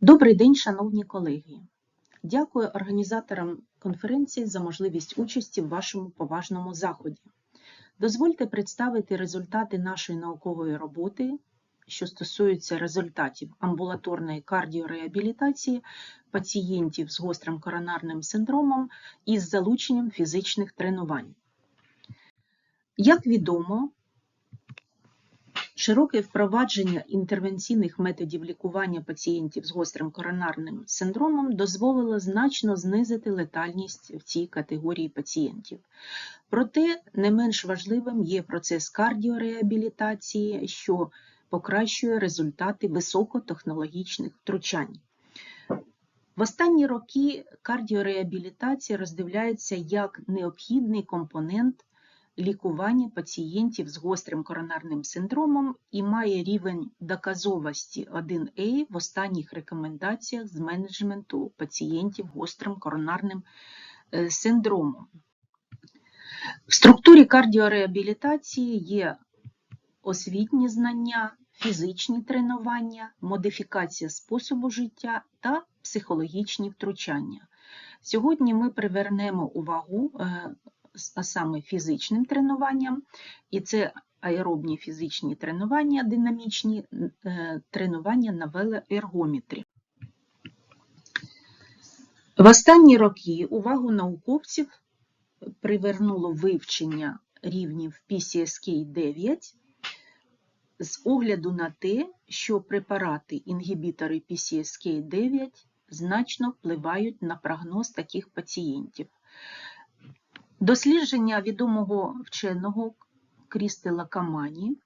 Добрий день, шановні колеги. Дякую організаторам конференції за можливість участі в вашому поважному заході. Дозвольте представити результати нашої наукової роботи, що стосуються результатів амбулаторної кардіореабілітації пацієнтів з гострим коронарним синдромом із залученням фізичних тренувань. Як відомо, Широке впровадження інтервенційних методів лікування пацієнтів з гострим коронарним синдромом дозволило значно знизити летальність в цій категорії пацієнтів. Проте не менш важливим є процес кардіореабілітації, що покращує результати високотехнологічних втручань. В останні роки кардіореабілітація роздивляється як необхідний компонент лікування пацієнтів з гострим коронарним синдромом і має рівень доказовості 1А в останніх рекомендаціях з менеджменту пацієнтів гострим коронарним е, синдромом. В структурі кардіореабілітації є освітні знання, фізичні тренування, модифікація способу життя та психологічні втручання. Сьогодні ми привернемо увагу е, а саме фізичним тренуванням, і це аеробні фізичні тренування, динамічні е, тренування на велоергометрі. В останні роки увагу науковців привернуло вивчення рівнів PCSK9 з огляду на те, що препарати інгібітори PCSK9 значно впливають на прогноз таких пацієнтів. Дослідження відомого вченого Крістела Камані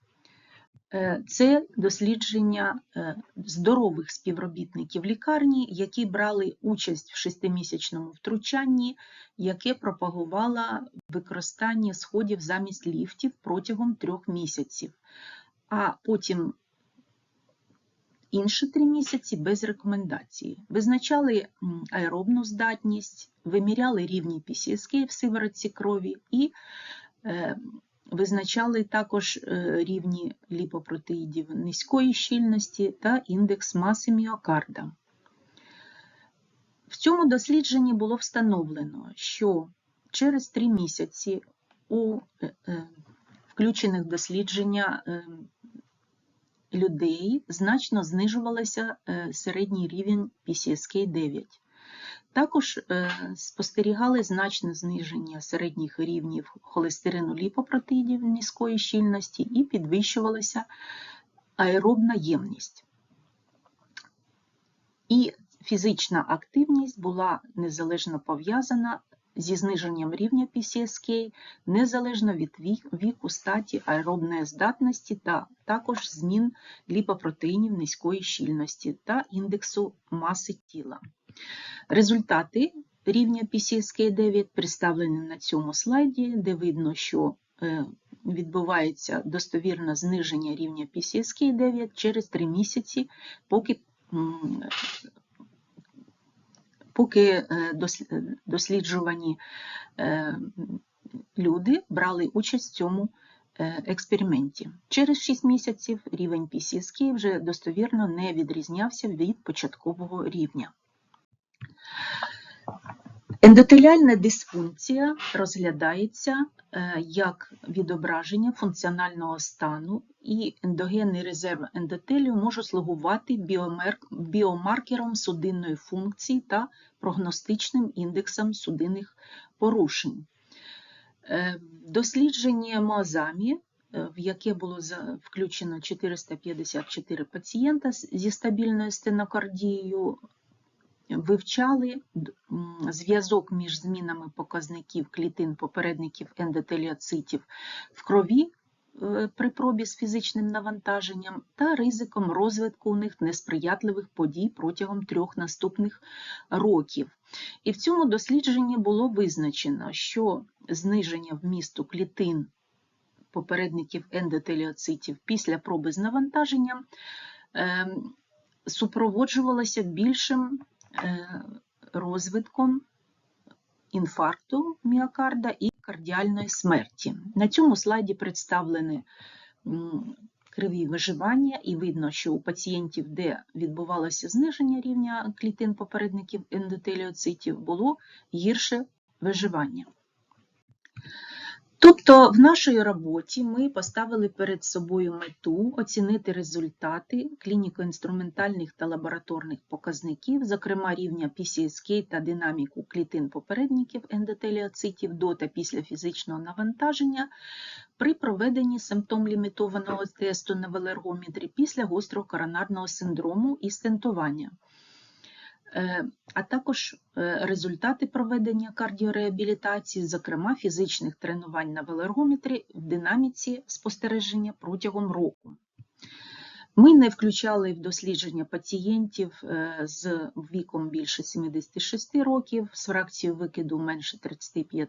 е, це дослідження е, здорових співробітників лікарні, які брали участь в шестимісячному втручанні, яке пропагувало використання сходів замість ліфтів протягом трьох місяців, а потім інші три місяці без рекомендації. Визначали аеробну здатність, виміряли рівні PCSK в сиворотці крові і е, визначали також е, рівні ліпопротеїдів низької щільності та індекс маси міокарда. В цьому дослідженні було встановлено, що через три місяці у е, включених дослідження людей значно знижувався середній рівень PCSK9. Також е, спостерігали значне зниження середніх рівнів холестерину ліпопротеїдів низької щільності і підвищувалася аеробна ємність. І фізична активність була незалежно пов'язана зі зниженням рівня PCSK, незалежно від віку, статі, аеробної здатності та також змін ліпопротеїнів низької щільності та індексу маси тіла. Результати рівня PCSK9 представлені на цьому слайді, де видно, що е, відбувається достовірне зниження рівня PCSK9 через 3 місяці, поки поки е, досліджувані е, люди брали участь в цьому експерименті. Через 6 місяців рівень PCSK вже достовірно не відрізнявся від початкового рівня. Ендотеліальна дисфункція розглядається е, як відображення функціонального стану, і ендогенний резерв ендотелію може слугувати біомаркером судинної функції та прогностичним індексом судинних порушень. Е, дослідження Моазамі, е, в яке було включено 454 пацієнта зі стабільною стенокардією, вивчали зв'язок між змінами показників клітин попередників ендотеліоцитів в крові е, при пробі з фізичним навантаженням та ризиком розвитку у них несприятливих подій протягом трьох наступних років. І в цьому дослідженні було визначено, що зниження вмісту клітин попередників ендотеліоцитів після проби з навантаженням ем, супроводжувалося більшим розвитком інфаркту міокарда і кардіальної смерті. На цьому слайді представлені криві виживання, і видно, що у пацієнтів, де відбувалося зниження рівня клітин попередників ендотеліоцитів, було гірше виживання. Тобто в нашій роботі ми поставили перед собою мету оцінити результати клініко-інструментальних та лабораторних показників, зокрема рівня PCSK та динаміку клітин попередників ендотеліоцитів до та після фізичного навантаження при проведенні симптом-лімітованого тесту на велергометрі після гострого коронарного синдрому і стентування. Е, а також е, результати проведення кардіореабілітації, зокрема фізичних тренувань на велергометрі в динаміці спостереження протягом року. Ми не включали в дослідження пацієнтів е, з віком більше 76 років, з фракцією викиду менше 35,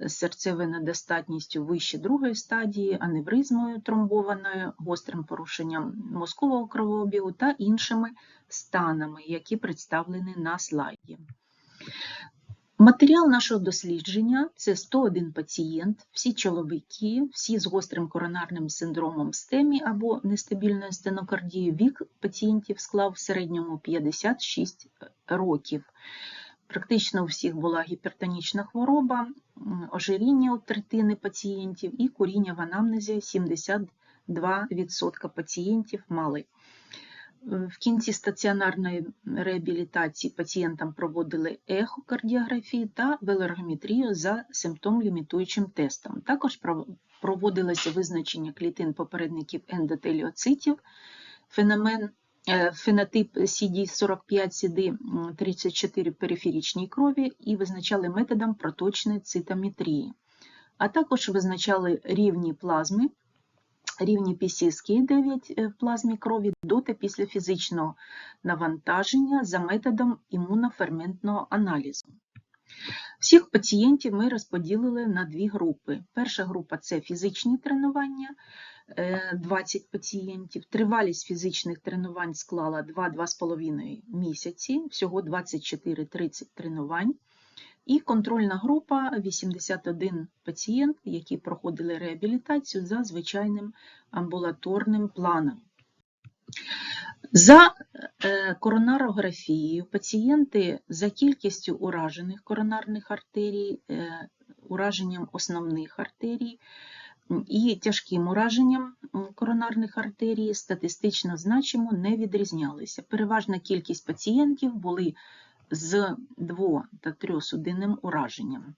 з серцевою недостатністю вище другої стадії, аневризмою тромбованою, гострим порушенням мозкового кровообігу та іншими станами, які представлені на слайді. Матеріал нашого дослідження це 101 пацієнт, всі чоловіки, всі з гострим коронарним синдромом стемі або нестабільною стенокардією. Вік пацієнтів склав в середньому 56 років. Практично у всіх була гіпертонічна хвороба, ожиріння у третини пацієнтів і куріння в анамнезі 72% пацієнтів мали. В кінці стаціонарної реабілітації пацієнтам проводили ехокардіографію та велергометрію за симптом-лімітуючим тестом. Також проводилося визначення клітин попередників ендотеліоцитів, феномен, е, фенотип CD45-CD34 периферічній крові і визначали методом проточної цитометрії, а також визначали рівні плазми рівні PCSK9 е, в плазмі крові до та після фізичного навантаження за методом імуноферментного аналізу. Всіх пацієнтів ми розподілили на дві групи. Перша група це фізичні тренування, 20 е, пацієнтів. Тривалість фізичних тренувань склала 2-2,5 місяці, всього 24-30 тренувань. І контрольна група 81 пацієнт, які проходили реабілітацію за звичайним амбулаторним планом. За е, коронарографією пацієнти за кількістю уражених коронарних артерій, е, ураженням основних артерій і тяжким ураженням коронарних артерій статистично значимо не відрізнялися. Переважна кількість пацієнтів були з дво- та трьохсудинним ураженням.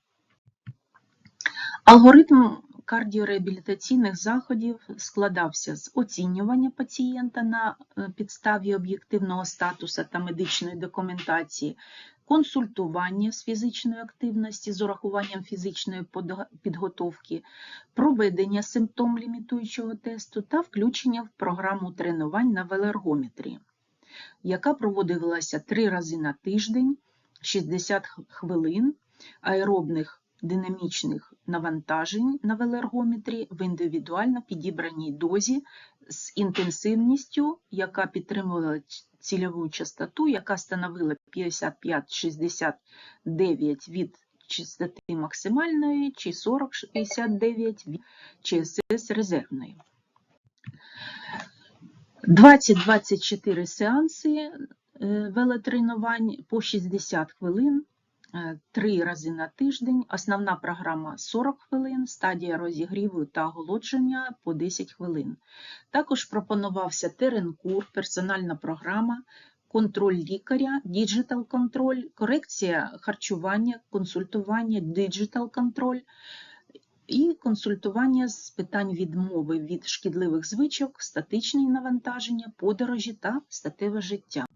Алгоритм кардіореабілітаційних заходів складався з оцінювання пацієнта на е, підставі об'єктивного статусу та медичної документації, консультування з фізичної активності з урахуванням фізичної підготовки, проведення симптом-лімітуючого тесту та включення в програму тренувань на велергометрі яка проводилася три рази на тиждень, 60 хвилин аеробних динамічних навантажень на велергометрі в індивідуально підібраній дозі з інтенсивністю, яка підтримувала цільову частоту, яка становила 55-69 від частоти максимальної чи 40-69 від ЧСС резервної. 20-24 сеанси е, велотренувань по 60 хвилин, 3 е, рази на тиждень. Основна програма 40 хвилин, стадія розігріву та оголодження по 10 хвилин. Також пропонувався теренкур, персональна програма, контроль лікаря, діджитал контроль, корекція харчування, консультування, діджитал контроль і консультування з питань відмови від шкідливих звичок, статичні навантаження, подорожі та статеве життя.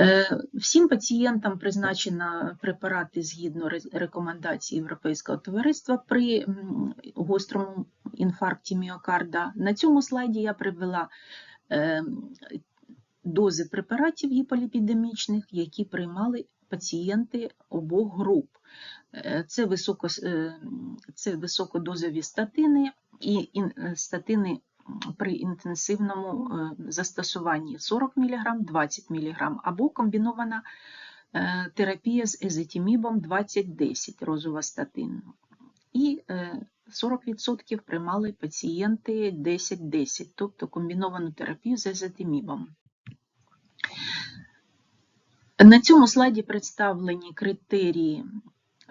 Е, всім пацієнтам призначено препарати згідно рекомендацій Європейського товариства при гострому інфаркті міокарда. На цьому слайді я привела е, дози препаратів гіполіпідемічних, які приймали пацієнти обох груп. Е, це високо, е, це високодозові статини і статини при інтенсивному е, застосуванні 40 мг, 20 мг або комбінована терапія з езетімібом 20-10 розова статин. І 40% приймали пацієнти 10-10, тобто комбіновану терапію з езотимібом. На цьому слайді представлені критерії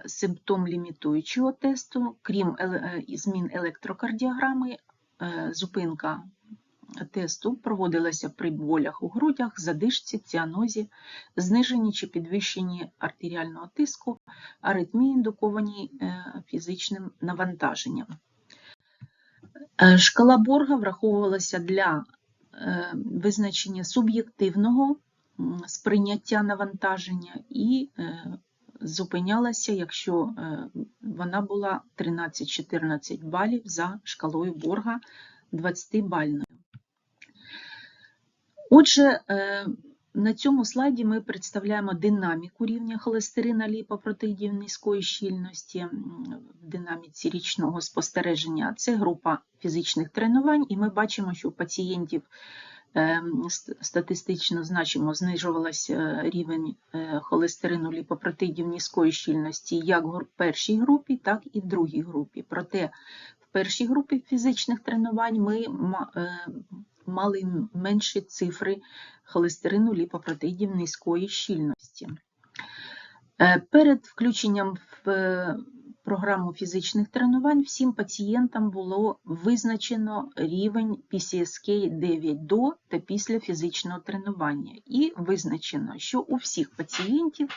симптом-лімітуючого тесту, крім е, змін електрокардіограми, е, зупинка тесту проводилася при болях у грудях, задишці, ціанозі, зниженні чи підвищенні артеріального тиску, аритмії, індуковані е, фізичним навантаженням. Е, Шкала Борга враховувалася для е, визначення суб'єктивного сприйняття навантаження і е, зупинялася, якщо е, вона була 13-14 балів за шкалою Борга 20-бальною. Отже, е, на цьому слайді ми представляємо динаміку рівня холестерина ліпопротеїдів низької щільності в динаміці річного спостереження. Це група фізичних тренувань, і ми бачимо, що у пацієнтів статистично значимо знижувався рівень е, холестерину ліпопротеїдів низької щільності як в першій групі, так і в другій групі. Проте в першій групі фізичних тренувань ми е, мали менші цифри холестерину ліпопротеїдів низької щільності. Е, Перед включенням в е, програму фізичних тренувань всім пацієнтам було визначено рівень PCSK 9 до та після фізичного тренування. І визначено, що у всіх пацієнтів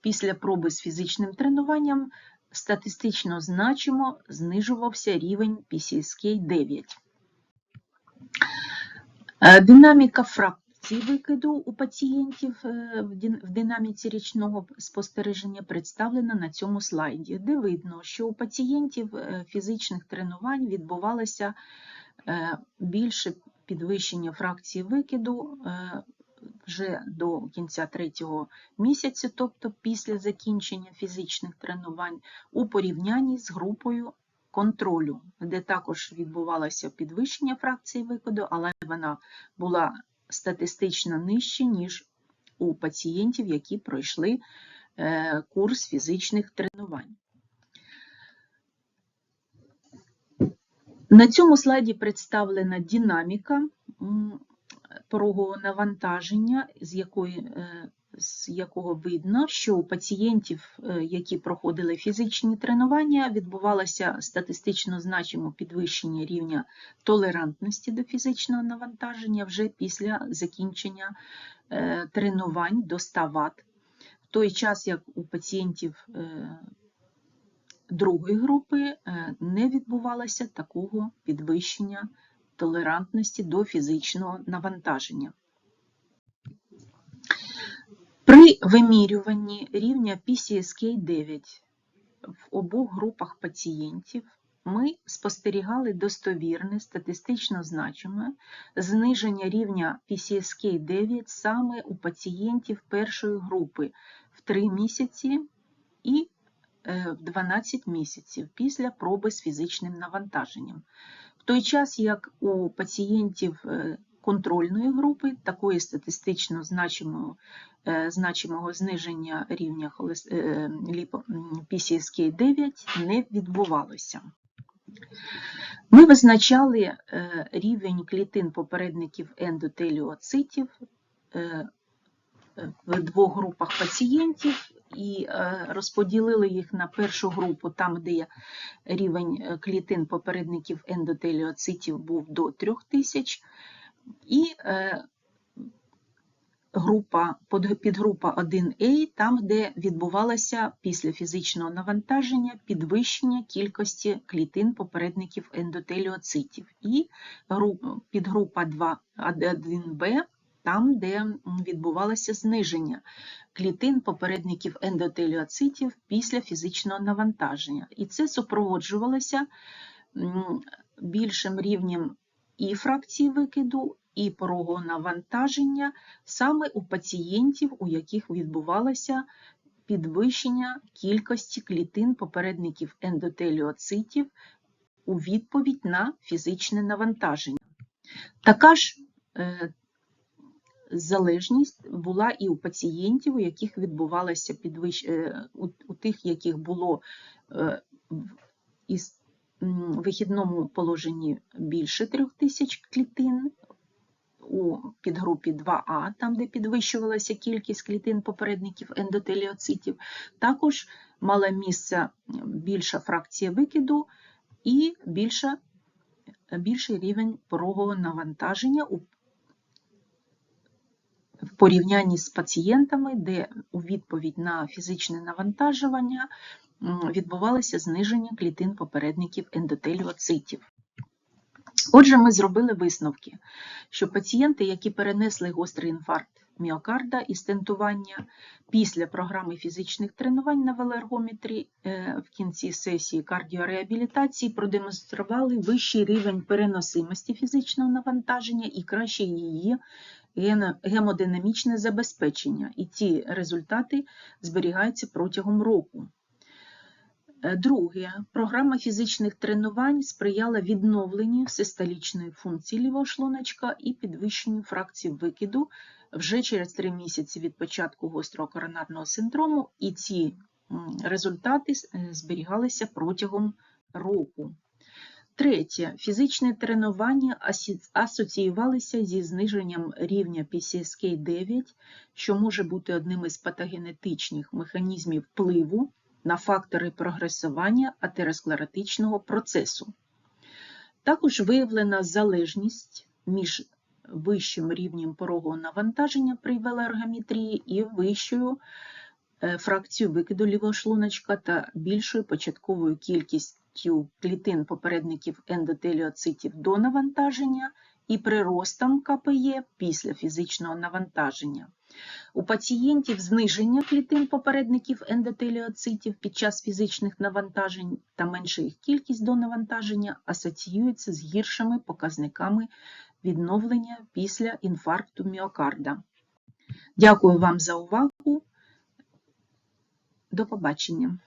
після проби з фізичним тренуванням статистично значимо знижувався рівень PCSK 9. Е, Динаміка фракцій викиду у пацієнтів е, в динаміці річного спостереження представлена на цьому слайді, де видно, що у пацієнтів е, фізичних тренувань відбувалося е, більше підвищення фракції викиду вже до кінця третього місяця, тобто після закінчення фізичних тренувань, у порівнянні з групою контролю, де також відбувалося підвищення фракції викиду, але вона була статистично нижче, ніж у пацієнтів, які пройшли е, курс фізичних тренувань. На цьому слайді представлена динаміка порогового навантаження, з, якої, е, з якого видно, що у пацієнтів, е, які проходили фізичні тренування, відбувалося статистично значимо підвищення рівня толерантності до фізичного навантаження вже після закінчення е, тренувань до 100 Вт. В той час, як у пацієнтів е, другої групи не відбувалося такого підвищення толерантності до фізичного навантаження. При вимірюванні рівня PCSK9 в обох групах пацієнтів ми спостерігали достовірне, статистично значиме зниження рівня PCSK9 саме у пацієнтів першої групи в 3 місяці і е, в 12 місяців після проби з фізичним навантаженням. В той час, як у пацієнтів е, контрольної групи такої статистично значимого, е, значимого зниження рівня е, м, PCSK9 не відбувалося. Ми визначали е, рівень клітин попередників ендотеліоцитів в двох групах пацієнтів і розподілили їх на першу групу, там, де рівень клітин попередників ендотеліоцитів був до 3000, і е, група, підгрупа 1А, там, де відбувалося після фізичного навантаження підвищення кількості клітин попередників ендотеліоцитів, і підгрупа 2, 1Б, там, де відбувалося зниження клітин попередників ендотеліоцитів після фізичного навантаження. І це супроводжувалося більшим рівнем і фракції викиду, і порогового навантаження саме у пацієнтів, у яких відбувалося підвищення кількості клітин попередників ендотеліоцитів у відповідь на фізичне навантаження. Така ж е, залежність була і у пацієнтів, у яких відбувалося підвищ... е, у, тих, яких було е, із вихідному положенні більше 3000 клітин, у підгрупі 2А, там, де підвищувалася кількість клітин попередників ендотеліоцитів, також мала місце більша фракція викиду і більша, більший рівень порогового навантаження у в порівнянні з пацієнтами, де у відповідь на фізичне навантажування відбувалося зниження клітин попередників ендотеліоцитів. Отже, ми зробили висновки, що пацієнти, які перенесли гострий інфаркт міокарда і стентування після програми фізичних тренувань на велоергометрі е, в кінці сесії кардіореабілітації продемонстрували вищий рівень переносимості фізичного навантаження і краще її гемодинамічне забезпечення. І ці результати зберігаються протягом року. Е, Друге, програма фізичних тренувань сприяла відновленню систолічної функції лівого шлуночка і підвищенню фракції викиду вже через три місяці від початку гострого коронарного синдрому, і ці результати е, зберігалися протягом року. Третє, фізичні тренування асоціювалися зі зниженням рівня PCSK9, що може бути одним із патогенетичних механізмів впливу на фактори прогресування атеросклеротичного процесу. Також виявлена залежність між вищим рівнем порогового навантаження при велоергометрії і вищою е, фракцією викиду лівого шлуночка та більшою початковою кількістю клітин попередників ендотеліоцитів до навантаження і приростом КПЄ після фізичного навантаження. У пацієнтів зниження клітин попередників ендотеліоцитів під час фізичних навантажень та менша їх кількість до навантаження асоціюється з гіршими показниками відновлення після інфаркту міокарда. Дякую вам за увагу. До побачення.